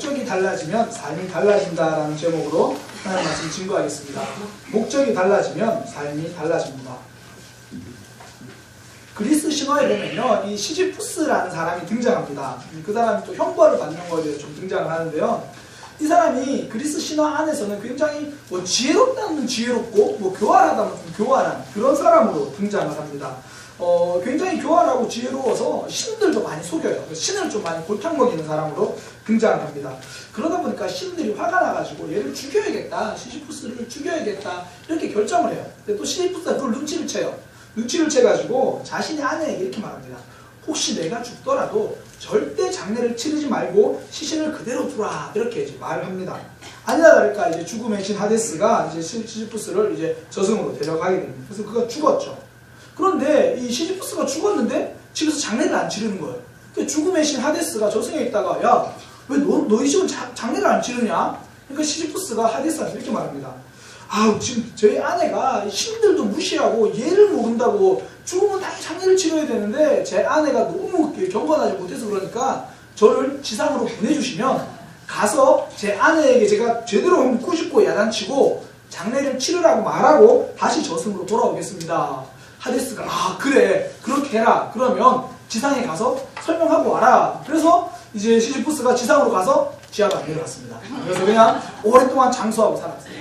목적이 달라지면 삶이 달라진다라는 제목으로 하나님 말씀 증거하겠습니다. 목적이 달라지면 삶이 달라집니다. 그리스 신화에 보면요, 이 시지푸스라는 사람이 등장합니다. 그 사람이 또 형벌을 받는 거에 대해서 좀 등장을 하는데요. 이 사람이 그리스 신화 안에서는 굉장히 뭐 지혜롭다면 지혜롭고 뭐 교활하다면 좀 교활한 그런 사람으로 등장을 합니다. 어, 굉장히 교활하고 지혜로워서 신들도 많이 속여요. 신을 좀 많이 골탕 먹이는 사람으로 등장을 합니다. 그러다 보니까 신들이 화가 나가지고 얘를 죽여야겠다, 시지푸스를 죽여야겠다 이렇게 결정을 해요. 근데 또 시지푸스가 그걸 눈치를 채요. 눈치를 채가지고 자신의 아내에게 이렇게 말합니다. 혹시 내가 죽더라도 절대 장례를 치르지 말고 시신을 그대로 두라 이렇게 이제 말을 합니다. 아니나 다를까 이제 죽음의 신 하데스가 이제 시- 시지푸스를 이제 저승으로 데려가게 됩니다. 그래서 그가 죽었죠. 그런데 이 시지푸스가 죽었는데 집에서 장례를 안 치르는 거예요. 그 죽음의 신 하데스가 저승에 있다가 야 왜너 너희 집은 자- 장례를 안 치르냐? 그러니까 시지푸스가 하데스한테 이렇게 말합니다. 아우 지금 저희 아내가 신들도 무시하고 예를 모른다고 죽으면 당연히 장례를 치러야 되는데 제 아내가 너무 경건하지 못해서 그러니까 저를 지상으로 보내주시면 가서 제 아내에게 제가 제대로 한번 꾸짖고 야단치고 장례를 치르라고 말하고 다시 저승으로 돌아오겠습니다. 하데스가 아 그래 그렇게 해라 그러면 지상에 가서 설명하고 와라 그래서 이제 시지푸스가 지상으로 가서 지하로 안 내려갔습니다. 그래서 그냥 오랫동안 장수하고 살았어요.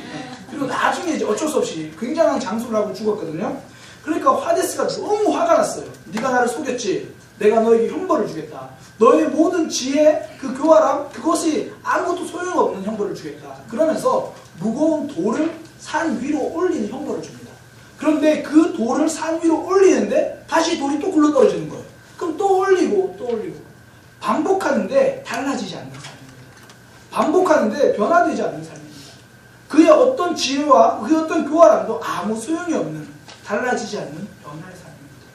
그리고 나중에 이제 어쩔 수 없이 굉장한 장수를 하고 죽었거든요. 그러니까 하데스가 너무 화가 났어요. 네가 나를 속였지. 내가 너에게 형벌을 주겠다. 너의 모든 지혜, 그 교활함, 그것이 아무것도 소용없는 형벌을 주겠다. 그러면서 무거운 돌을 산 위로 올리는 형벌을 줍니다. 그런데 그 돌을 산 위로 올리는데 다시 돌이 또 굴러 떨어지는 거예요. 그럼 또 올리고 달라지지 않는 삶입니다. 반복하는데 변화되지 않는 삶입니다. 그의 어떤 지혜와 그의 어떤 교활함도 아무 소용이 없는 달라지지 않는 변화의 삶입니다.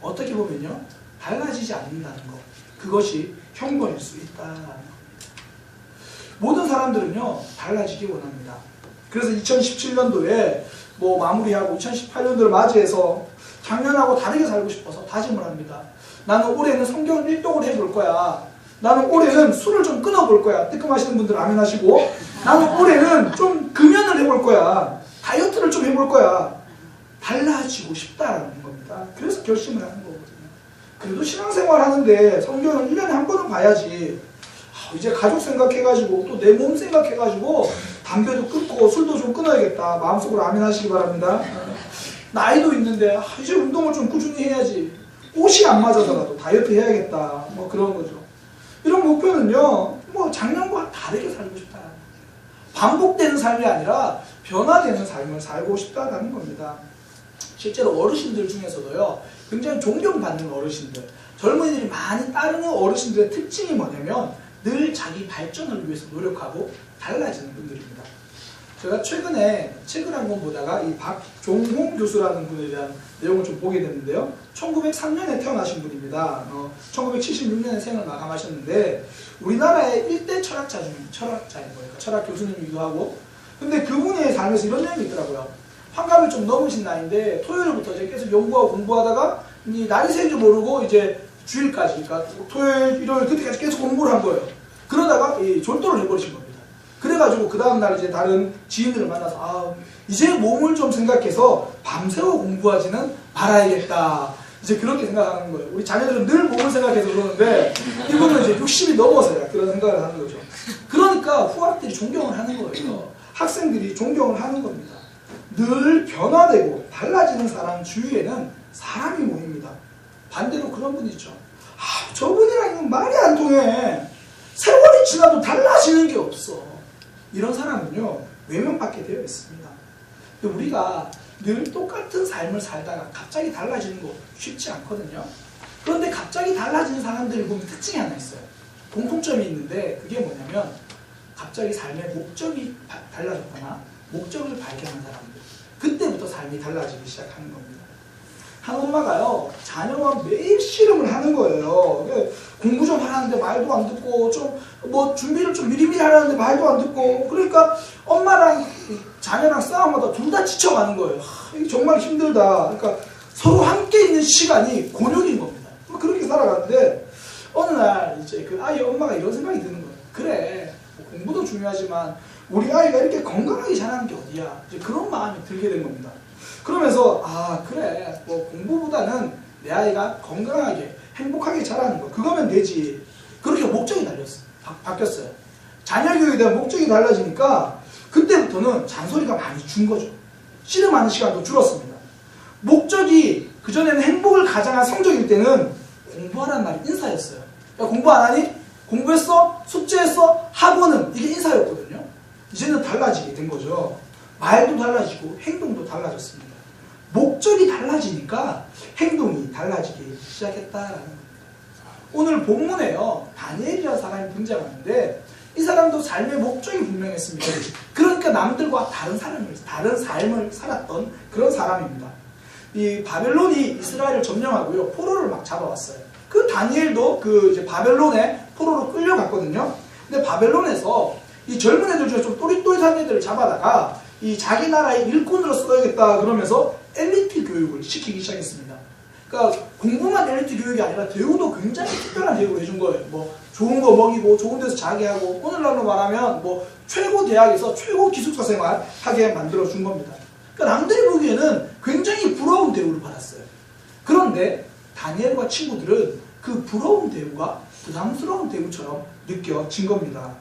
어떻게 보면요, 달라지지 않는다는 것 그것이 형벌일 수 있다는 겁니다. 모든 사람들은요 달라지기 원합니다. 그래서 2017년도에 뭐 마무리하고 2018년도를 맞이해서 작년하고 다르게 살고 싶어서 다짐을 합니다. 나는 올해는 성경 일독을 해볼 거야. 나는 올해는 술을 좀 끊어볼 거야. 뜨끔 하시는 분들 아멘 하시고. 나는 올해는 좀 금연을 해볼 거야. 다이어트를 좀 해볼 거야. 달라지고 싶다라는 겁니다. 그래서 결심을 하는 거거든요. 그래도 신앙생활 하는데 성경을 1년에 한 번은 봐야지. 아, 이제 가족 생각해가지고 또 내 몸 생각해가지고 담배도 끊고 술도 좀 끊어야겠다. 마음속으로 아멘 하시기 바랍니다. 나이도 있는데 아, 이제 운동을 좀 꾸준히 해야지. 옷이 안 맞아서라도 다이어트 해야겠다. 뭐 그런 거죠. 이런 목표는요, 뭐 작년과 다르게 살고 싶다. 반복되는 삶이 아니라 변화되는 삶을 살고 싶다는 겁니다. 실제로 어르신들 중에서도요, 굉장히 존경받는 어르신들, 젊은이들이 많이 따르는 어르신들의 특징이 뭐냐면 늘 자기 발전을 위해서 노력하고 달라지는 분들입니다. 제가 최근에 책을 한 권 보다가 이 박종홍 교수라는 분에 대한 내용을 좀 보게 됐는데요. 1903년에 태어나신 분입니다. 어, 1976년에 생을 마감하셨는데 우리나라의 일대 철학자 중 철학자인 거예요. 철학 교수님이기도 하고. 근데 그분의 삶에서 이런 내용이 있더라고요. 환갑을 좀 넘으신 나이인데 토요일부터 이제 계속 연구하고 공부하다가 이 날이 새인지 모르고 이제 주일까지, 그러니까 토요일, 일요일 그때까지 계속 공부를 한 거예요. 그러다가 이 졸도를 해버리신 겁니다. 그래가지고 그 다음날 이제 다른 지인들을 만나서 아 이제 몸을 좀 생각해서 밤새워 공부하지는 말아야겠다. 이제 그렇게 생각하는 거예요. 우리 자녀들은 늘 몸을 생각해서 그러는데 이분은 이제 60이 넘어서야 그런 생각을 하는 거죠. 그러니까 후학들이 존경을 하는 거예요. 학생들이 존경을 하는 겁니다. 늘 변화되고 달라지는 사람 주위에는 사람이 모입니다. 반대로 그런 분이 있죠. 아, 저분이랑 이건 말이 안 통해. 세월이 지나도 달라지는 게 없어. 이런 사람은요, 외면받게 되어 있습니다. 우리가 늘 똑같은 삶을 살다가 갑자기 달라지는 거 쉽지 않거든요. 그런데 갑자기 달라지는 사람들을 보면 특징이 하나 있어요. 공통점이 있는데 그게 뭐냐면 갑자기 삶의 목적이 바- 달라졌거나 목적을 발견한 사람들. 그때부터 삶이 달라지기 시작하는 겁니다. 한 엄마가요 자녀와 매일 씨름을 하는 거예요. 이게 공부 좀 하라는데 말도 안 듣고 좀 뭐 준비를 좀 미리미리 하라는데 말도 안 듣고 그러니까 엄마랑 자녀랑 싸움하다 둘 다 지쳐가는 거예요. 하, 정말 힘들다. 그러니까 서로 함께 있는 시간이 곤욕인 겁니다. 뭐 그렇게 살아가는데 어느 날 이제 그 아이 엄마가 이런 생각이 드는 거예요. 그래 공부도 중요하지만 우리 아이가 이렇게 건강하게 자라는 게 어디야? 이제 그런 마음이 들게 된 겁니다. 그러면서 아 그래 뭐 공부보다는 내 아이가 건강하게 행복하게 자라는 거 그거면 되지. 그렇게 목적이 달렸어. 바, 바뀌었어요. 자녀 교육에 대한 목적이 달라지니까 그때부터는 잔소리가 많이 준 거죠. 씨름하는 시간도 줄었습니다. 목적이 그전에는 행복을 가장한 성적일 때는 공부하라는 말이 인사였어요. 야, 공부 안 하니? 공부했어? 숙제했어? 학원은 이게 인사였거든요. 이제는 달라지게 된 거죠. 말도 달라지고 행동도 달라졌습니다. 목적이 달라지니까 행동이 달라지기 시작했다라는 겁니다. 오늘 본문에요. 다니엘이라는 사람이 등장하는데 이 사람도 삶의 목적이 분명했습니다. 그러니까 남들과 다른 사람을 다른 삶을 살았던 그런 사람입니다. 이 바벨론이 이스라엘을 점령하고요 포로를 막 잡아왔어요. 그 다니엘도 그 이제 바벨론에 포로로 끌려갔거든요. 근데 바벨론에서 이 젊은 애들 중에 좀 또릿또릿한 애들을 잡아다가 이 자기 나라의 일꾼으로 써야겠다 그러면서 엘리트 교육을 시키기 시작했습니다. 그러니까 공부만 엘리트 교육이 아니라 대우도 굉장히 특별한 대우를 해준 거예요. 뭐 좋은 거 먹이고 좋은 데서 자게 하고 오늘날로 말하면 뭐 최고 대학에서 최고 기숙사 생활 하게 만들어 준 겁니다. 그러니까 남들이 보기에는 굉장히 부러운 대우를 받았어요. 그런데 다니엘과 친구들은 그 부러운 대우가 부담스러운 대우처럼 느껴진 겁니다.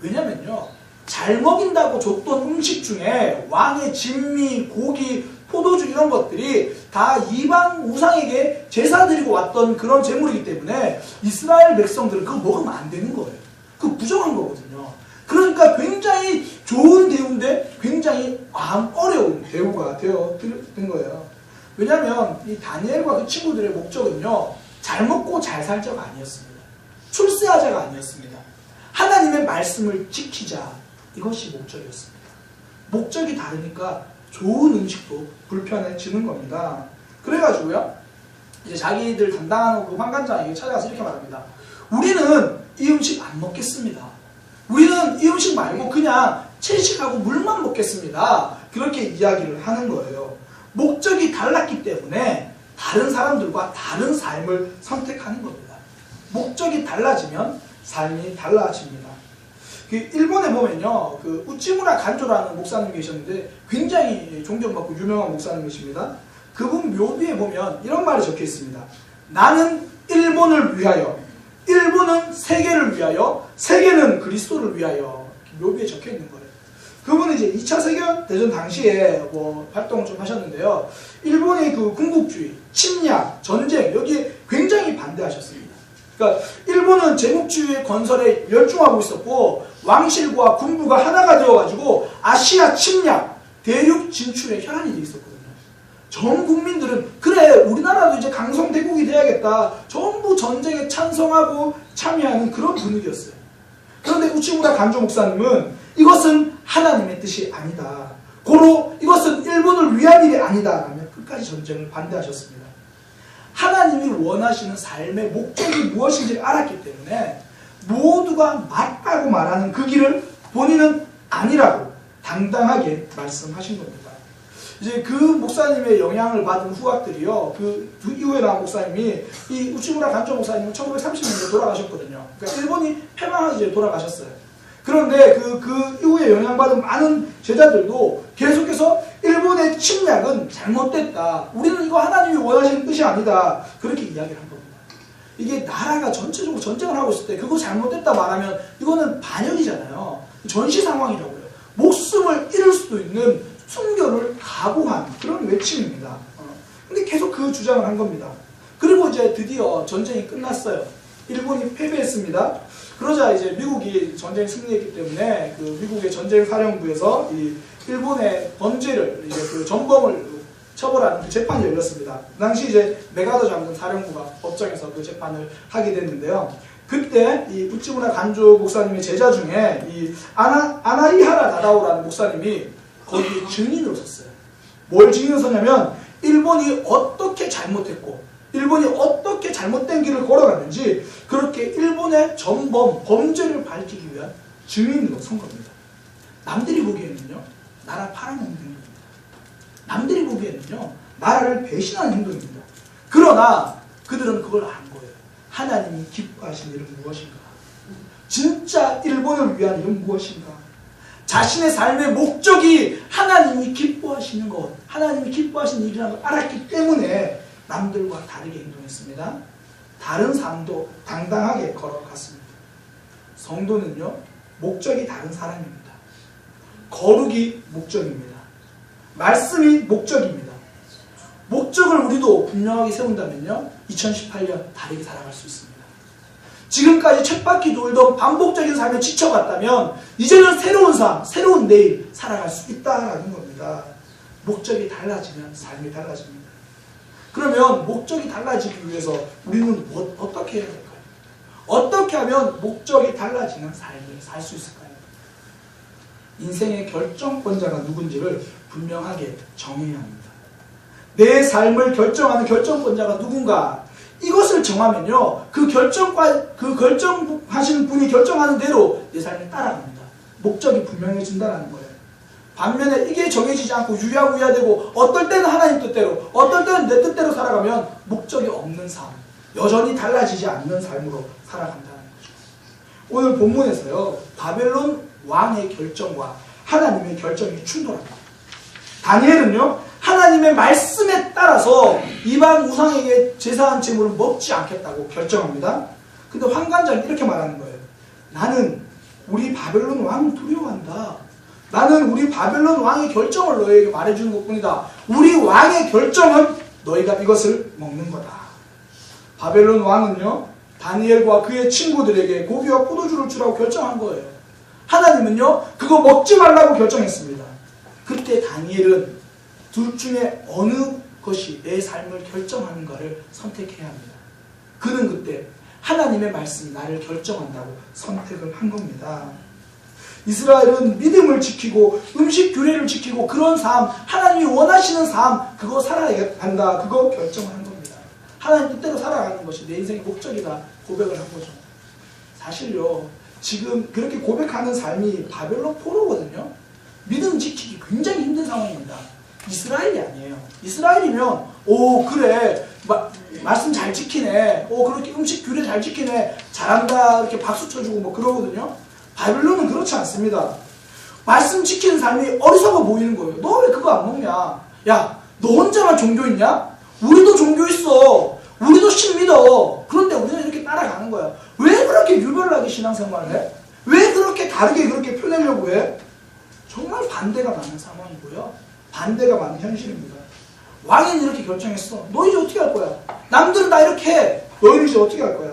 왜냐면요. 잘 먹인다고 줬던 음식 중에 왕의 진미, 고기, 포도주 이런 것들이 다 이방 우상에게 제사 드리고 왔던 그런 재물이기 때문에 이스라엘 백성들은 그거 먹으면 안 되는 거예요. 그거 부정한 거거든요. 그러니까 굉장히 좋은 대우인데 굉장히 어려운 대우가 되어 된 거예요. 왜냐하면 이 다니엘과 그 친구들의 목적은요, 잘 먹고 잘 살자가 아니었습니다. 출세하자가 아니었습니다. 하나님의 말씀을 지키자 이것이 목적이었습니다. 목적이 다르니까 좋은 음식도 불편해지는 겁니다. 그래가지고요, 이제 자기들 담당하는 그 환관장에게 찾아가서 이렇게 말합니다. 우리는 이 음식 안 먹겠습니다. 우리는 이 음식 말고 그냥 채식하고 물만 먹겠습니다. 그렇게 이야기를 하는 거예요. 목적이 달랐기 때문에 다른 사람들과 다른 삶을 선택하는 겁니다. 목적이 달라지면 삶이 달라집니다. 그 일본에 보면요, 그 우찌무라 간조라는 목사님 계셨는데 굉장히 존경받고 유명한 목사님이십니다. 그분 묘비에 보면 이런 말이 적혀 있습니다. 나는 일본을 위하여, 일본은 세계를 위하여, 세계는 그리스도를 위하여 묘비에 적혀 있는 거예요. 그분은 이제 2차 세계대전 당시에 뭐 활동을 좀 하셨는데요. 일본의 그 군국주의, 침략, 전쟁 여기에 굉장히 반대하셨습니다. 그러니까 일본은 제국주의 건설에 열중하고 있었고 왕실과 군부가 하나가 되어가지고 아시아 침략, 대륙 진출에 혈안이 돼 있었거든요. 전 국민들은 그래 우리나라도 이제 강성대국이 돼야겠다. 전부 전쟁에 찬성하고 참여하는 그런 분위기였어요. 그런데 우치무라 간조 목사님은 이것은 하나님의 뜻이 아니다. 고로 이것은 일본을 위한 일이 아니다. 라며 끝까지 전쟁을 반대하셨습니다. 하나님이 원하시는 삶의 목적이 무엇인지 알았기 때문에 모두가 맞다고 말하는 그 길을 본인은 아니라고 당당하게 말씀하신 겁니다. 이제 그 목사님의 영향을 받은 후학들이요, 그, 그 이후에 나온 목사님이 이 우치무라 간조 목사님은 1930년대 돌아가셨거든요. 그러니까 일본이 패망하기 전에 돌아가셨어요. 그런데 그, 그 이후에 영향받은 많은 제자들도 계속해서 일본의 침략은 잘못됐다. 우리는 이거 하나님이 원하시는 뜻이 아니다. 그렇게 이야기를 한 겁니다. 이게 나라가 전체적으로 전쟁을 하고 있을 때 그거 잘못됐다 말하면 이거는 반역이잖아요. 전시 상황이라고요. 목숨을 잃을 수도 있는 순교를 각오한 그런 외침입니다. 어. 근데 계속 그 주장을 한 겁니다. 그리고 이제 드디어 전쟁이 끝났어요. 일본이 패배했습니다. 그러자 이제 미국이 전쟁 승리했기 때문에 그 미국의 전쟁 사령부에서 이 일본의 범죄를 이제 그 전범을 처벌하는 그 재판이 열렸습니다. 그 당시 이제 메가더 장군 사령부가 법정에서 그 재판을 하게 됐는데요. 그때 이 우찌무라 간조 목사님의 제자 중에 이 아나 아나이하라 다다오라는 목사님이 거기 증인으로 섰어요. 뭘 증인으로 섰냐면 일본이 어떻게 잘못했고 일본이 어떻게 잘못된 길을 걸어갔는지 그렇게 일본의 전범, 범죄를 밝히기 위한 증인으로 선 겁니다. 남들이 보기에는요, 나라 팔아먹는 행동입니다. 남들이 보기에는요, 나라를 배신하는 행동입니다. 그러나 그들은 그걸 안 거예요. 하나님이 기뻐하신 일은 무엇인가? 진짜 일본을 위한 일은 무엇인가? 자신의 삶의 목적이 하나님이 기뻐하시는 것, 하나님이 기뻐하시는 일이라는 걸 알았기 때문에 남들과 다르게 행동했습니다. 다른 삶도 당당하게 걸어갔습니다. 성도는요, 목적이 다른 사람입니다. 거룩이 목적입니다. 말씀이 목적입니다. 목적을 우리도 분명하게 세운다면요, 2018년 다르게 살아갈 수 있습니다. 지금까지 쳇바퀴 돌던 반복적인 삶에 지쳐갔다면 이제는 새로운 삶, 새로운 내일 살아갈 수 있다라는 겁니다. 목적이 달라지면 삶이 달라집니다. 그러면 목적이 달라지기 위해서 우리는 뭐, 어떻게 해야 될까요? 어떻게 하면 목적이 달라지는 삶을 살 수 있을까요? 인생의 결정권자가 누군지를 분명하게 정해야 합니다. 내 삶을 결정하는 결정권자가 누군가 이것을 정하면요 그 결정과 그 결정하시는 분이 결정하는 대로 내 삶을 따라갑니다. 목적이 분명해진다는 거예요. 반면에 이게 정해지지 않고 유야무야되고 어떨 때는 하나님 뜻대로 어떨 때는 내 뜻대로 살아가면 목적이 없는 삶 여전히 달라지지 않는 삶으로 살아간다는 거죠. 오늘 본문에서요 바벨론 왕의 결정과 하나님의 결정이 충돌합니다. 다니엘은요 하나님의 말씀에 따라서 이방 우상에게 제사한 제물을 먹지 않겠다고 결정합니다. 근데 환관장이 이렇게 말하는 거예요. 나는 우리 바벨론 왕 두려워한다. 나는 우리 바벨론 왕의 결정을 너에게 말해주는 것 뿐이다. 우리 왕의 결정은 너희가 이것을 먹는 거다. 바벨론 왕은요, 다니엘과 그의 친구들에게 고기와 포도주를 주라고 결정한 거예요. 하나님은요, 그거 먹지 말라고 결정했습니다. 그때 다니엘은 둘 중에 어느 것이 내 삶을 결정하는가를 선택해야 합니다. 그는 그때 하나님의 말씀이 나를 결정한다고 선택을 한 겁니다. 이스라엘은 믿음을 지키고 음식 규례를 지키고 그런 삶, 하나님이 원하시는 삶, 그거 살아야 한다. 그거 결정을 한 겁니다. 하나님 뜻대로 살아가는 것이 내 인생의 목적이다. 고백을 한 거죠. 사실요, 지금 그렇게 고백하는 삶이 바벨론 포로거든요. 믿음 지키기 굉장히 힘든 상황입니다. 이스라엘이 아니에요. 이스라엘이면 오 그래 마, 말씀 잘 지키네. 오 그렇게 음식 규례 잘 지키네. 잘한다 이렇게 박수 쳐주고 뭐 그러거든요. 바빌론은 그렇지 않습니다. 말씀 지키는 삶이 어리석어 보이는 거예요. 너 왜 그거 안 먹냐? 야, 너 혼자만 종교 있냐? 우리도 종교 있어. 우리도 신 믿어. 그런데 우리는 이렇게 따라가는 거야. 왜 그렇게 유별나게 신앙생활을 해? 왜 그렇게 다르게 그렇게 표내려고 해? 정말 반대가 많은 상황이고요. 반대가 많은 현실입니다. 왕이 이렇게 결정했어. 너 이제 어떻게 할 거야? 남들은 다 이렇게 해. 너희는 이제 어떻게 할 거야?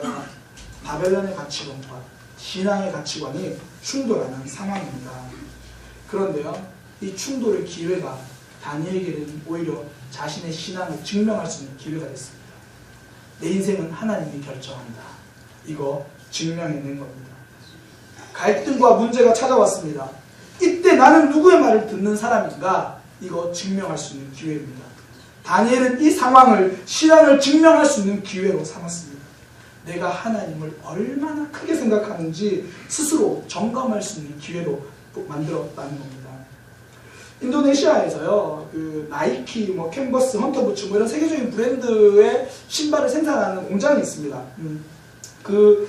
바벨론의 가치관과 신앙의 가치관이 충돌하는 상황입니다. 그런데요, 이 충돌의 기회가 다니엘에게는 오히려 자신의 신앙을 증명할 수 있는 기회가 됐습니다. 내 인생은 하나님이 결정한다. 이거 증명해낸 겁니다. 갈등과 문제가 찾아왔습니다. 이때 나는 누구의 말을 듣는 사람인가? 이거 증명할 수 있는 기회입니다. 다니엘은 이 상황을 신앙을 증명할 수 있는 기회로 삼았습니다. 내가 하나님을 얼마나 크게 생각하는지 스스로 점검할 수 있는 기회로 만들었다는 겁니다. 인도네시아에서요, 그 나이키, 뭐 캔버스, 헌터부츠 뭐 이런 세계적인 브랜드의 신발을 생산하는 공장이 있습니다. 음, 그,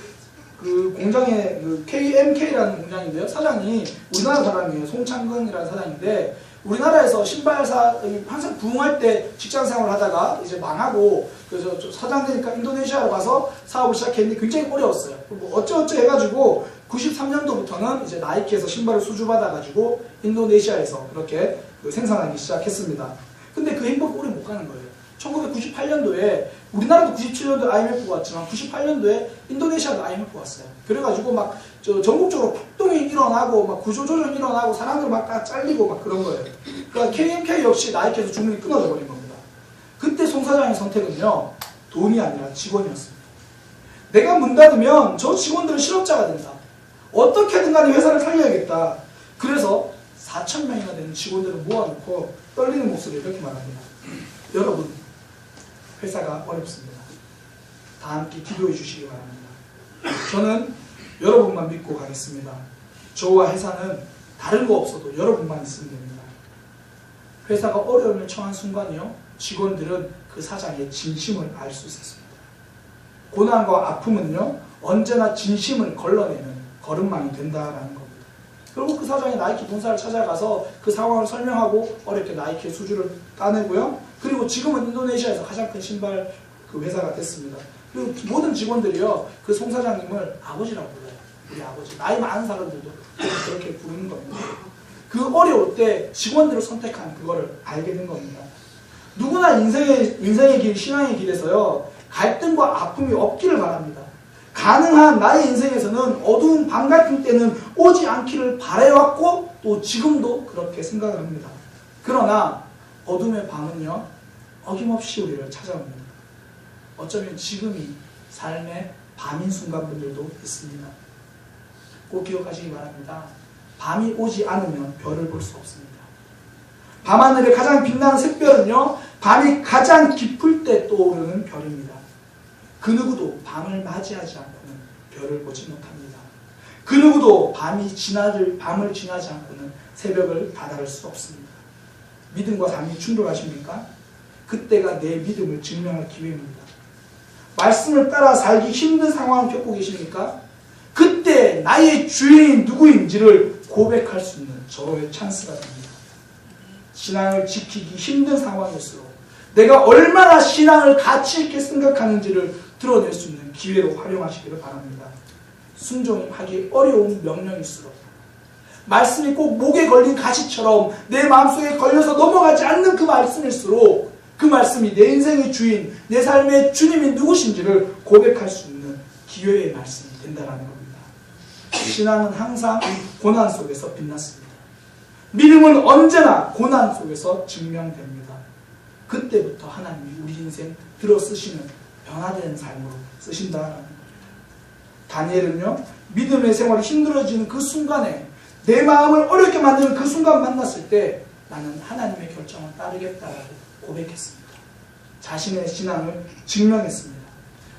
그 공장의 그 KMK라는 공장인데요. 사장이 우리나라 사람이에요. 송창근이라는 사장인데 우리나라에서 신발사 항상 부흥할 때 직장 생활을 하다가 이제 망하고 그래서 사장 되니까 인도네시아로 가서 사업을 시작했는데 굉장히 어려웠어요. 뭐 어쩌어쩌 해가지고 93년도부터는 이제 나이키에서 신발을 수주받아가지고 인도네시아에서 그렇게 그 생산하기 시작했습니다. 근데 그 행복 오래 못 가는 거예요. 1998년도에 우리나라도 97년도에 IMF가 왔지만 98년도에 인도네시아도 IMF가 왔어요. 그래가지고 막 전국적으로 폭동이 일어나고 막 구조조정 일어나고 사람들 막다 잘리고 막 그런 거예요. 그러니까 KMK 역시 나이키에서 주문이 끊어져 버린 겁니다. 그때 송 사장의 선택은요 돈이 아니라 직원이었습니다. 내가 문 닫으면 저 직원들은 실업자가 된다. 어떻게든 간에 회사를 살려야겠다. 그래서 4천 명이나 되는 직원들을 모아놓고 떨리는 목소리를 이렇게 말합니다. 여러분 회사가 어렵습니다. 다 함께 기도해 주시기 바랍니다. 저는 여러분만 믿고 가겠습니다. 저와 회사는 다른 거 없어도 여러분만 있으면 됩니다. 회사가 어려움에 처한 순간이요. 직원들은 그 사장의 진심을 알 수 있었습니다. 고난과 아픔은요. 언제나 진심을 걸러내는 걸음망이 된다라는 겁니다. 결국 그 사장이 나이키 본사를 찾아가서 그 상황을 설명하고 어렵게 나이키의 수주를 따내고요. 그리고 지금은 인도네시아에서 가장 큰 신발 그 회사가 됐습니다. 그리고 모든 직원들이요 그 송 사장님을 아버지라고 불러요. 우리 아버지. 나이 많은 사람들도 그렇게 부르는 겁니다. 그 어려울 때 직원들을 선택한 그거를 알게 된 겁니다. 누구나 인생의 인생의 길, 신앙의 길에서요 갈등과 아픔이 없기를 바랍니다. 가능한 나의 인생에서는 어두운 밤 같은 때는 오지 않기를 바래왔고 또 지금도 그렇게 생각을 합니다. 그러나 어둠의 밤은요 어김없이 우리를 찾아옵니다. 어쩌면 지금이 삶의 밤인 순간분들도 있습니다. 꼭 기억하시기 바랍니다. 밤이 오지 않으면 별을 볼 수 없습니다. 밤하늘에 가장 빛나는 샛별은요, 밤이 가장 깊을 때 떠오르는 별입니다. 그 누구도 밤을 맞이하지 않고는 별을 보지 못합니다. 그 누구도 밤이 지나를 밤을 지나지 않고는 새벽을 다다를 수 없습니다. 믿음과 삶이 충돌하십니까? 그때가 내 믿음을 증명할 기회입니다. 말씀을 따라 살기 힘든 상황을 겪고 계십니까? 그때 나의 주인이 누구인지를 고백할 수 있는 저의 찬스가 됩니다. 신앙을 지키기 힘든 상황일수록 내가 얼마나 신앙을 가치 있게 생각하는지를 드러낼 수 있는 기회로 활용하시기를 바랍니다. 순종하기 어려운 명령일수록 말씀이 꼭 목에 걸린 가시처럼 내 마음속에 걸려서 넘어가지 않는 그 말씀일수록 그 말씀이 내 인생의 주인, 내 삶의 주님이 누구신지를 고백할 수 있는 기회의 말씀이 된다는 겁니다. 신앙은 항상 고난 속에서 빛났습니다. 믿음은 언제나 고난 속에서 증명됩니다. 그때부터 하나님이 우리 인생 들어 쓰시는 변화된 삶으로 쓰신다라는 거예요. 다니엘은요, 믿음의 생활이 힘들어지는 그 순간에 내 마음을 어렵게 만드는 그 순간 만났을 때 나는 하나님의 결정을 따르겠다라고 고백했습니다. 자신의 신앙을 증명했습니다.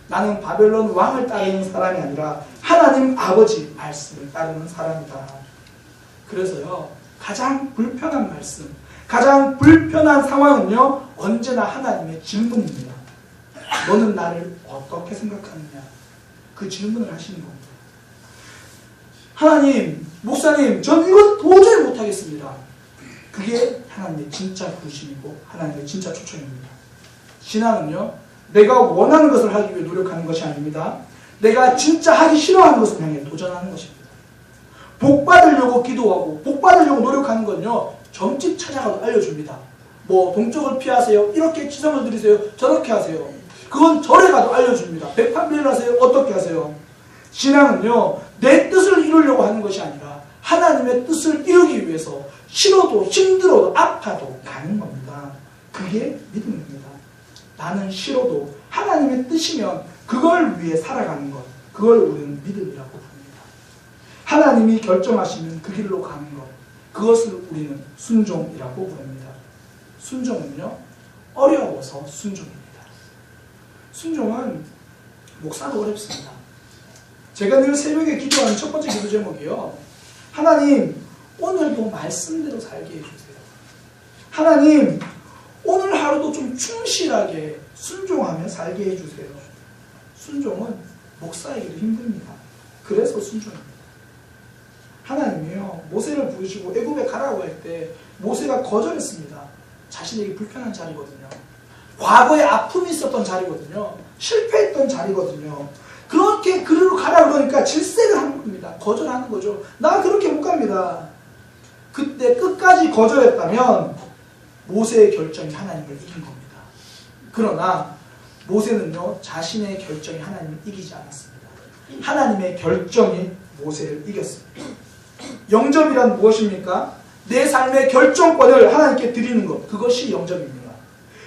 나는 바벨론 왕을 따르는 사람이 아니라 하나님 아버지 말씀을 따르는 사람이다. 그래서요, 가장 불편한 말씀, 가장 불편한 상황은요, 언제나 하나님의 질문입니다. 너는 나를 어떻게 생각하느냐? 그 질문을 하시는 겁니다. 하나님, 목사님, 전 이거 도저히 못하겠습니다. 그게 하나님의 진짜 부르심이고 하나님의 진짜 초청입니다. 신앙은요, 내가 원하는 것을 하기 위해 노력하는 것이 아닙니다. 내가 진짜 하기 싫어하는 것을 향해 도전하는 것입니다. 복 받으려고 기도하고 복 받으려고 노력하는 건요, 점집 찾아가도 알려줍니다. 뭐 동쪽을 피하세요. 이렇게 지성을 들이세요. 저렇게 하세요. 그건 절에 가도 알려줍니다. 백판비를 하세요. 어떻게 하세요? 신앙은요, 내 뜻을 이루려고 하는 것이 아니라 하나님의 뜻을 이루기 위해서 싫어도 힘들어도 아파도 가는 겁니다. 그게 믿음입니다. 나는 싫어도 하나님의 뜻이면 그걸 위해 살아가는 것. 그걸 우리는 믿음이라고 부릅니다. 하나님이 결정하시면 그 길로 가는 것. 그것을 우리는 순종이라고 부릅니다. 순종은요, 어려워서 순종입니다. 순종은 목사도 어렵습니다. 제가 늘 새벽에 기도하는 첫 번째 기도 제목이요. 하나님, 오늘도 말씀대로 살게 해주세요. 하나님, 오늘 하루도 좀 충실하게 순종하며 살게 해주세요. 순종은 목사에게도 힘듭니다. 그래서 순종입니다. 하나님이요 모세를 부르시고 애굽에 가라고 할 때 모세가 거절했습니다. 자신에게 불편한 자리거든요. 과거에 아픔이 있었던 자리거든요. 실패했던 자리거든요. 그렇게 그리로 가라 그러니까 질색을 하는 겁니다. 거절하는 거죠. 나 그렇게 못 갑니다. 그때 끝까지 거절했다면 모세의 결정이 하나님을 이긴 겁니다. 그러나 모세는요 자신의 결정이 하나님을 이기지 않았습니다. 하나님의 결정이 모세를 이겼습니다. 영접이란 무엇입니까? 내 삶의 결정권을 하나님께 드리는 것. 그것이 영접입니다.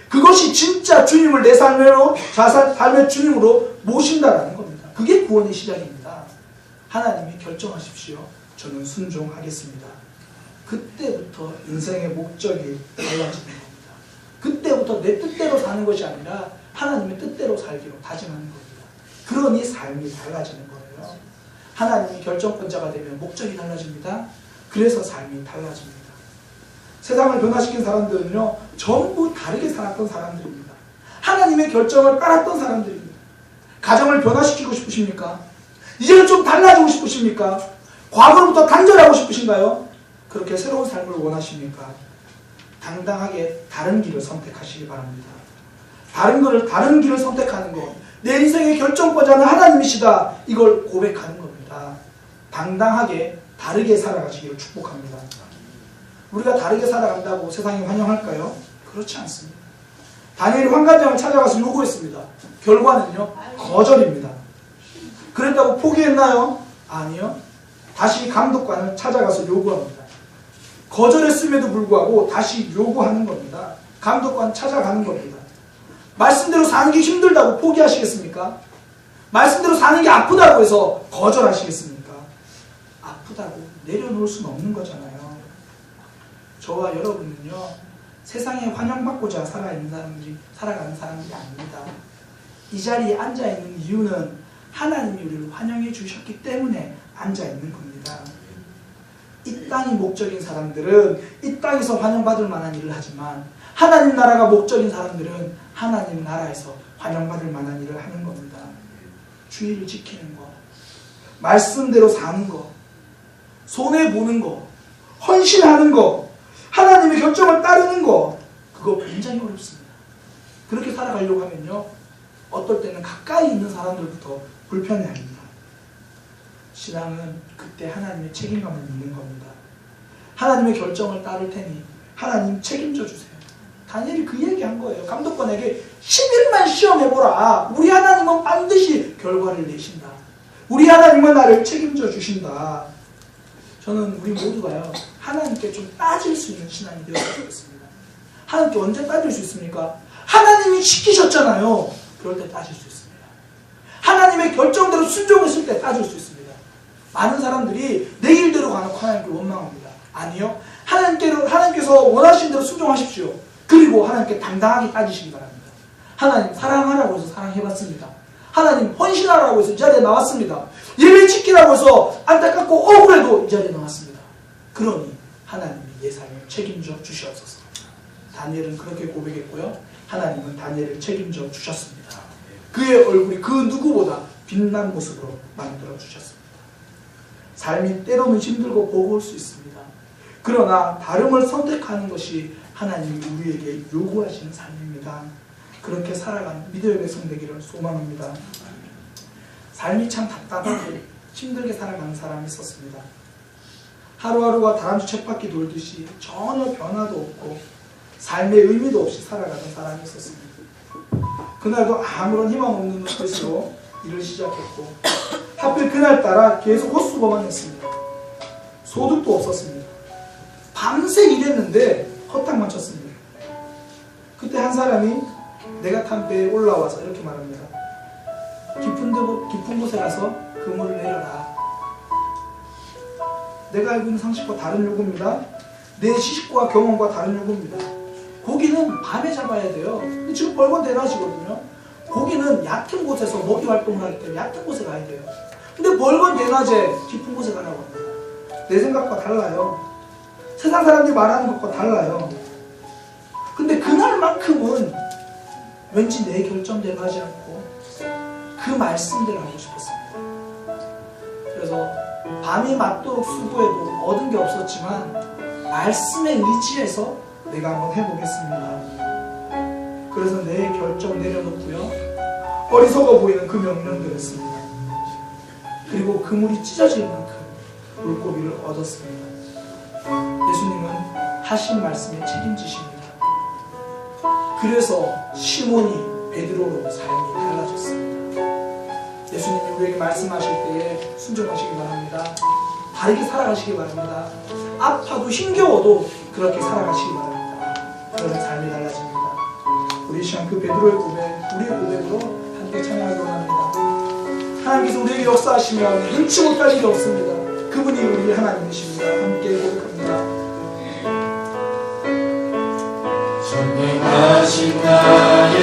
그것이 진짜 주님을 내 삶으로, 자살, 삶의 주님으로 모신다라는 겁니다. 그게 구원의 시작입니다. 하나님이 결정하십시오. 저는 순종하겠습니다. 그때부터 인생의 목적이 달라지는 겁니다. 그때부터 내 뜻대로 사는 것이 아니라 하나님의 뜻대로 살기로 다짐하는 겁니다. 그러니 삶이 달라지는 거예요. 하나님이 결정권자가 되면 목적이 달라집니다. 그래서 삶이 달라집니다. 세상을 변화시킨 사람들은요, 전부 다르게 살았던 사람들입니다. 하나님의 결정을 따랐던 사람들입니다. 가정을 변화시키고 싶으십니까? 이제는 좀 달라지고 싶으십니까? 과거로부터 단절하고 싶으신가요? 그렇게 새로운 삶을 원하십니까? 당당하게 다른 길을 선택하시기 바랍니다. 다른 것을 다른 길을 선택하는 것, 내 인생의 결정권자는 하나님이시다. 이걸 고백하는 겁니다. 당당하게 다르게 살아가시기를 축복합니다. 우리가 다르게 살아간다고 세상이 환영할까요? 그렇지 않습니다. 다니엘이 환관장을 찾아가서 요구했습니다. 결과는요, 거절입니다. 그랬다고 포기했나요? 아니요. 다시 감독관을 찾아가서 요구합니다. 거절했음에도 불구하고 다시 요구하는 겁니다. 감독관 찾아가는 겁니다. 말씀대로 사는 게 힘들다고 포기하시겠습니까? 말씀대로 사는 게 아프다고 해서 거절하시겠습니까? 아프다고 내려놓을 수는 없는 거잖아요. 저와 여러분은요, 세상에 환영받고자 살아있는 사람들이, 살아가는 사람들이 아닙니다. 이 자리에 앉아 있는 이유는 하나님이 우리를 환영해 주셨기 때문에 앉아 있는 겁니다. 이 땅이 목적인 사람들은 이 땅에서 환영받을 만한 일을 하지만 하나님 나라가 목적인 사람들은 하나님 나라에서 환영받을 만한 일을 하는 겁니다. 주의를 지키는 것, 말씀대로 사는 것, 손해 보는 것, 헌신하는 것, 하나님의 결정을 따르는 것, 그거 굉장히 어렵습니다. 그렇게 살아가려고 하면요, 어떨 때는 가까이 있는 사람들부터 불편해합니다. 신앙은 그때 하나님의 책임감을 믿는 겁니다. 하나님의 결정을 따를 테니 하나님 책임져 주세요. 다니엘이 그 얘기한 거예요. 감독관에게 10일만 시험해보라. 우리 하나님은 반드시 결과를 내신다. 우리 하나님은 나를 책임져 주신다. 저는 우리 모두가요. 하나님께 좀 따질 수 있는 신앙이 되었으면 좋겠습니다. 하나님께 언제 따질 수 있습니까? 하나님이 시키셨잖아요. 그럴 때 따질 수 있습니다. 하나님의 결정대로 순종했을 때 따질 수 있습니다. 많은 사람들이 내 일대로 가는 하나님께 원망합니다. 아니요. 하나님께로, 하나님께서 원하신 대로 순종하십시오. 그리고 하나님께 당당하게 따지시기 바랍니다. 하나님 사랑하라고 해서 사랑해봤습니다. 하나님 헌신하라고 해서 이 자리에 나왔습니다. 예배 지키라고 해서 안타깝고 억울해도 이 자리에 나왔습니다. 그러니 하나님이 예상을 책임져 주시옵소서. 다니엘은 그렇게 고백했고요. 하나님은 다니엘을 책임져 주셨습니다. 그의 얼굴이 그 누구보다 빛난 모습으로 만들어 주셨습니다. 삶이 때로는 힘들고 버거울 수 있습니다. 그러나 다름을 선택하는 것이 하나님이 우리에게 요구하시는 삶입니다. 그렇게 살아가는 믿음의 백성 되기를 소망합니다. 삶이 참 답답하고 힘들게 살아가는 사람이 있었습니다. 하루하루가 다람쥐 쳇바퀴 돌듯이 전혀 변화도 없고 삶의 의미도 없이 살아가는 사람이 있었습니다. 그날도 아무런 희망 없는 뜻으로 일을 시작했고 하필 그날따라 계속 헛수고만 했습니다. 소득도 없었습니다. 밤새 일했는데 허탕만 쳤습니다. 그때 한 사람이 내가 탄 배에 올라와서 이렇게 말합니다. 깊은, 데, 깊은 곳에 가서 그물을 내려라. 내가 알고 있는 상식과 다른 요구입니다. 내 지식과 경험과 다른 요구입니다. 고기는 밤에 잡아야 돼요. 지금 벌건 대낮이거든요. 고기는 얕은 곳에서 먹이 활동을 할때 얕은 곳에 가야 돼요. 근데 벌건 대낮에 깊은 곳에 가라고 합니다. 내 생각과 달라요. 세상 사람들이 말하는 것과 달라요. 근데 그날만큼은 왠지 내 결정대로 하지 않고 그 말씀대로 하고 싶었습니다. 그래서 밤이 맞도록 수고해도 얻은 게 없었지만 말씀에 의지해서 내가 한번 해보겠습니다. 그래서 내 결정 내려놓고요. 어리석어 보이는 그 명령들을 했습니다. 그리고 그물이 찢어질 만큼 물고기를 얻었습니다. 예수님은 하신 말씀에 책임지십니다. 그래서 시몬이 베드로로 삶이 달라졌습니다. 예수님이 우리에게 말씀하실 때에 순종하시기 바랍니다. 다르게 살아가시기 바랍니다. 아파도 힘겨워도 그렇게 살아가시기 바랍니다. 그런 삶이 달라집니다. 우리 시간 그 베드로의 고백, 우리의 고백으로 함께 찬양하기 원합니다. 하나님께서 우리에게 역사하시면 눈치 못할 일이 없습니다. 그분이 우리 하나님이십니다. 함께 고백합니다. 전능하신 나의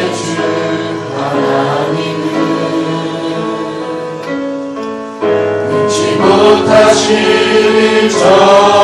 일전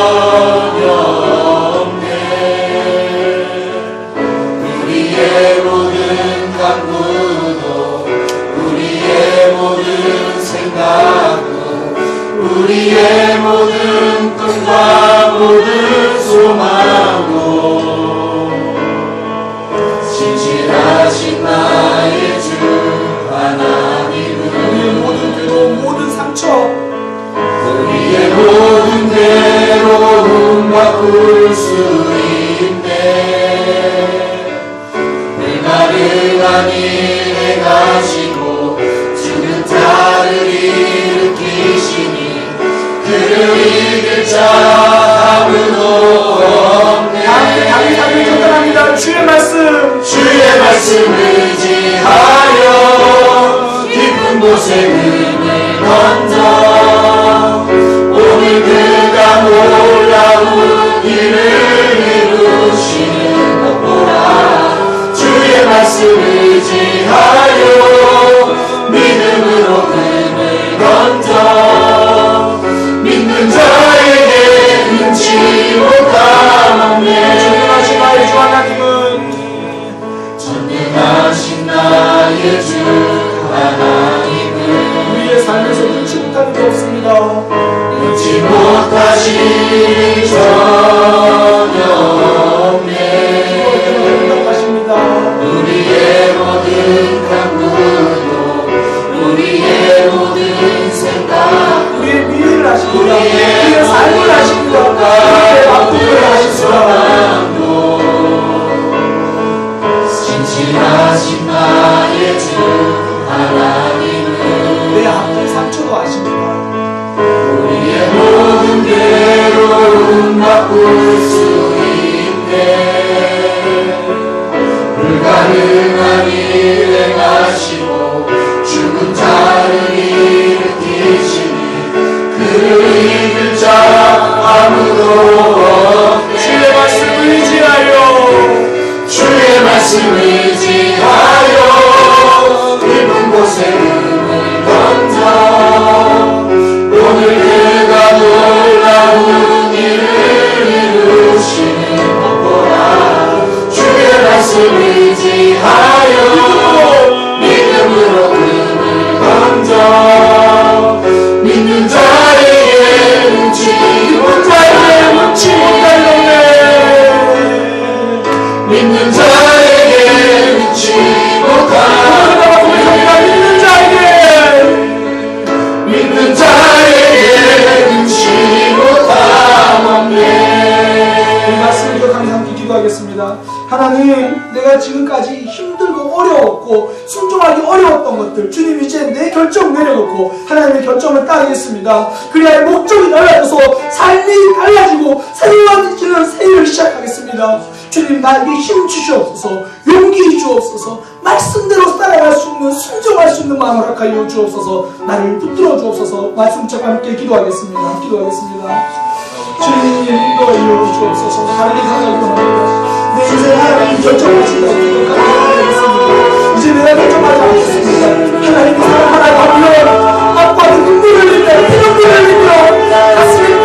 is. 되고 새로운 길을 새해를 시작하겠습니다. 주님 나에게 힘 주시옵소서 용기 주옵소서 말씀대로 따라갈 수 있는 순종할 수 있는 마음을 허락하여 주옵소서 나를 붙들어 주옵소서 말씀과 함께 기도하겠습니다. 기도하겠습니다. 주님 인도하여 주옵소서 나를 하나님 내 인생 하나님 결정하신다 기도하겠습니다. 이제 내가 결정하지 않겠습니다. 하나님 사랑하라 하며 아빠는 눈물을 흘리며 피눈물을 흘리며 가슴에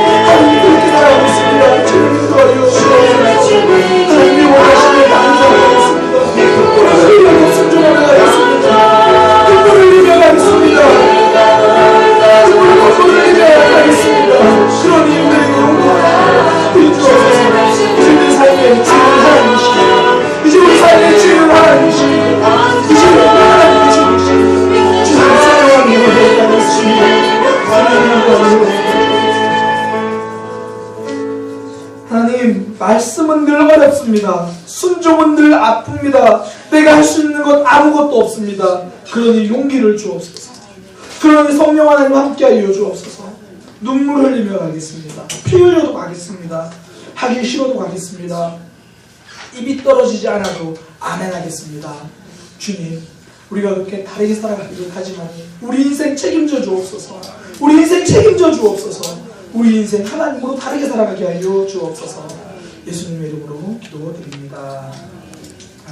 눈물 흘리며 가겠습니다. 피 흘려도 가겠습니다. 하기 싫어도 가겠습니다. 입이 떨어지지 않아도 아멘하겠습니다. 주님, 우리가 그렇게 다르게 살아가기를 하지만 우리 인생 책임져 주옵소서. 우리 인생 책임져 주옵소서. 우리 인생 하나님으로 다르게 살아가게 하여 주옵소서. 예수님의 이름으로 기도드립니다.